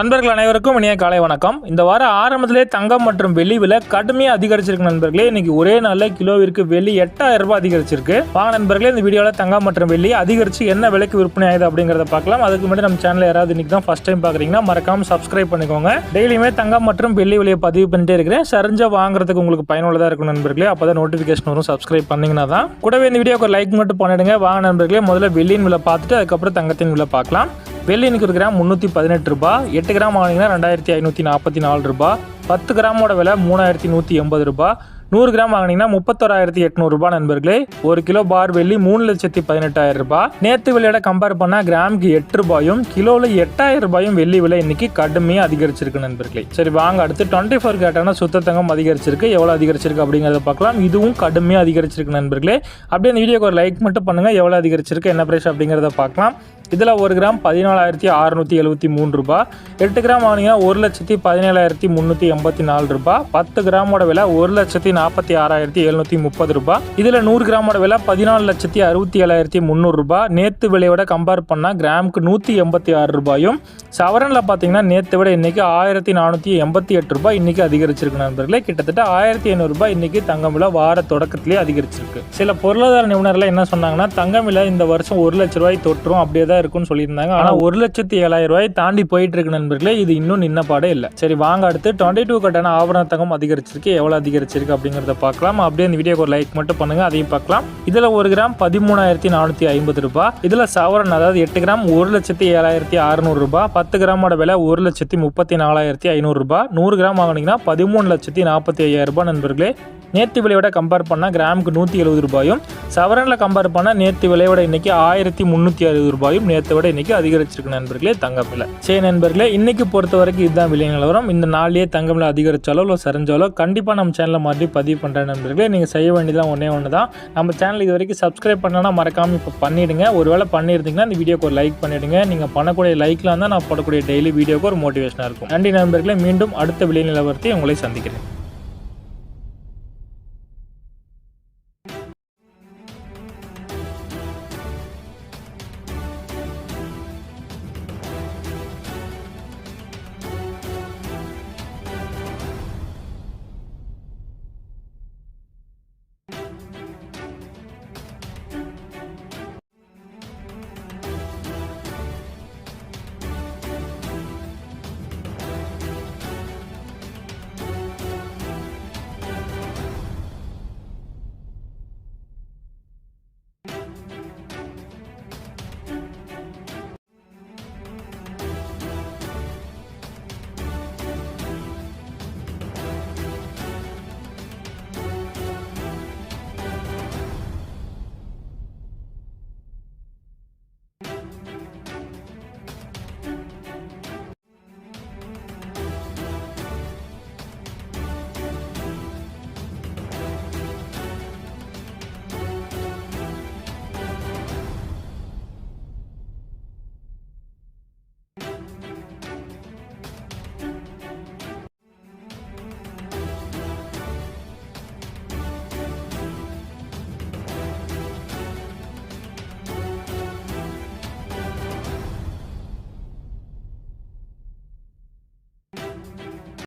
நண்பர்கள் அனைவருக்கும் இனிய காலை வணக்கம். இந்த வாரம் ஆரம்பத்திலே தங்கம் மற்றும் வெள்ளி விலை கடுமையாக அதிகரிச்சிருக்கு நண்பர்களே. இன்னைக்கு ஒரே நாளில் கிலோவிற்கு வெள்ளி எட்டாயிரம் ரூபாய் அதிகரிச்சிருக்கு. வாங்க நண்பர்களே இந்த வீடியோவில் தங்கம் மற்றும் வெள்ளி அதிகரிச்சு என்ன விலைக்கு விற்பனை ஆகுது அப்படிங்கிறத பார்க்கலாம். அதுக்கு முன்னாடி நம்ம சேனல் யாராவது இன்னைக்கு தான் ஃபர்ஸ்ட் டைம் பார்க்குறீங்கன்னா மறக்காம சப்ஸ்கிரைப் பண்ணிக்கோங்க. டெய்லியுமே தங்கம் மற்றும் வெள்ளி விலையை பதிவு பண்ணிட்டே இருக்கிறேன். சரிஞ்சா வாங்குறதுக்கு உங்களுக்கு பயனுள்ளதாக இருக்கும் நண்பர்களே. அப்போ தான் நோட்டிஃபிகேஷன் வரும். சப்ஸ்கிரைப் பண்ணிங்கன்னா தான். கூடவே இந்த வீடியோக்கு ஒரு லைக் மட்டும் பண்ணிடுங்க வாங்க நண்பர்களே முதல்ல வெள்ளியின் விலை பார்த்துட்டு அதுக்கப்புறம் தங்கத்தின் விலை பார்க்கலாம். வெள்ளி இன்னைக்கு ஒரு கிராம் முந்நூற்றி பதினெட்டு ரூபாய் எட்டு கிராம் வாங்கினீங்கன்னா ரெண்டாயிரத்தி ஐநூற்றி நாற்பத்தி நாலு ரூபாய் பத்து கிராமோட விலை மூணாயிரத்தி நூற்றி எண்பது ரூபாய் நூறு கிராம் வாங்கினீங்கன்னா முப்பத்தோராயிரத்தி எட்நூறுபா நண்பர்களே. ஒரு கிலோ பார் வெள்ளி மூணு லட்சத்தி பதினெட்டாயிரம் ரூபாய். நேற்று விலையோட கம்பேர் பண்ணால் கிராமுக்கு எட்டு ரூபாயும் கிலோவில் எட்டாயிரம் ரூபாயும் வெள்ளி விலை இன்னைக்கு கடுமையாக அதிகரிச்சிருக்கு நண்பர்களே. சரி வாங்க அடுத்து டுவெண்ட்டி ஃபோர் கேட்டான சுத்த தங்கம் அதிகரிச்சிருக்கு. எவ்வளோ அதிகரிச்சிருக்கு அப்படிங்கிறத பார்க்கலாம். இதுவும் கடுமையாக அதிகரிச்சிருக்கு நண்பர்களே. அப்படியே இந்த வீடியோக்கு ஒரு லைக் மட்டும் பண்ணுங்கள் எவ்வளோ அதிகரிச்சிருக்கு என்ன பிரைஸ் அப்படிங்கிறத பார்க்கலாம். இதில் ஒரு கிராம் பதினாலாயிரத்தி அறுநூற்றி எழுபத்தி மூணு ரூபாய். எட்டு கிராம் வாங்கினீங்கன்னா ஒரு லட்சத்தி பதினேழாயிரத்தி முந்நூற்றி எண்பத்தி நாலு ரூபாய். பத்து கிராமோட விலை ஒரு லட்சத்தி நாற்பத்தி ஆறாயிரத்தி எழுநூற்றி முப்பது ரூபாய் இதில் நூறு கிராமோட விலை பதினாலு லட்சத்தி அறுபத்தி ஏழாயிரத்தி முந்நூறு ரூபாய் நேற்று விலையோட கம்பேர் பண்ணால் கிராமுக்கு நூற்றி எண்பத்தி ஆறு ரூபாயும் சவரனில் பார்த்தீங்கன்னா நேற்றை விட இன்றைக்கி ஆயிரத்தி நானூற்றி எண்பத்தி எட்டு ரூபாய் இன்றைக்கி அதிகரிச்சிருக்கு நண்பர்களே. கிட்டத்தட்ட ஆயிரத்தி ஐநூறுரூபா இன்றைக்கி தங்கம் விலை வார தொடக்கத்திலேயே அதிகரிச்சிருக்கு. சில பொருளாதார நிபுணர்கள் என்ன சொன்னாங்கன்னா தங்கம் விலை இந்த வருஷம் ஒரு லட்ச ரூபாய் தொற்றும் அப்படியே தான் இருக்கும்னு சொல்லியிருந்தாங்க. ஆனால் ஒரு லட்சத்தி ஏழாயிரம் ரூபாய் தாண்டி போயிட்டு இருக்கு நண்பர்களே இது இன்னும் நின்ன பாடே இல்லை. சரி வாங்க அடுத்து டுவெண்ட்டி டூ கட்டான ஆபரண தங்கம் அதிகரிச்சிருக்கு. எவ்வளோ அதிகரிச்சிருக்கு அப்படிங்கிறத பார்க்கலாம். அப்படியே இந்த வீடியோக்கு ஒரு லைக் மட்டும் பண்ணுங்க. அதையும் பார்க்கலாம். இதில் ஒரு கிராம் பதிமூணாயிரத்தி நானூற்றி ஐம்பது ரூபாய் இதில் சவரன் அதாவது எட்டு கிராம் ஒரு லட்சத்தி ஏழாயிரத்தி அறுநூறு ரூபாய் பத்து கிராமோட விலை ஒரு லட்சத்தி முப்பத்தி நாலாயிரத்தி ஐநூறு ரூபாய் நூறு கிராம் வாங்கினீங்கன்னா பதிமூணு லட்சத்தி நாற்பத்தி ஐயாயிரம் ரூபாய் நண்பர்களே. நேற்று விலையோட கம்பேர் பண்ணால் கிராமுக்கு நூற்றி எழுபது ரூபாயும் சவரனில் கம்பேர் பண்ணால் நேற்று விலையோட இன்னைக்கு ஆயிரத்தி முந்நூற்றி அறுபது ரூபாயும் நேற்றை விட இன்றைக்கி அதிகரிச்சிருக்கு நண்பர்களே. தங்கம் விலை. சரி நண்பர்களே இன்றைக்கி பொறுத்த வரைக்கும் இதுதான் விலை நிலவரம். இந்த நாளிலேயே தங்கம் விலை அதிகரிச்சாலோ இல்லை சரிஞ்சாலோ கண்டிப்பாக நம்ம சேனலில் மறுபடியும் பதிவு பண்ணுறேன் நண்பர்களே நீங்கள் செய்ய வேண்டியதான் ஒன்றே ஒன்று தான் நம்ம சேனல் இது வரைக்கும் சப்ஸ்கிரைப் பண்ணலன்னா மறக்காமல் இப்போ பண்ணிவிடுங்க ஒருவேளை பண்ணியிருந்தீங்கன்னா இந்த வீடியோக்கு ஒரு லைக் பண்ணிவிடுங்க நீங்கள் பண்ணக்கூடிய லைக்லாம் தான் நான் போடக்கூடிய டெய்லி வீடியோக்கு ஒரு மோட்டிவேஷனாக இருக்கும். நன்றி நண்பர்களே மீண்டும் அடுத்த விலை நிலவரத்தை உங்களை சந்திக்கிறேன்.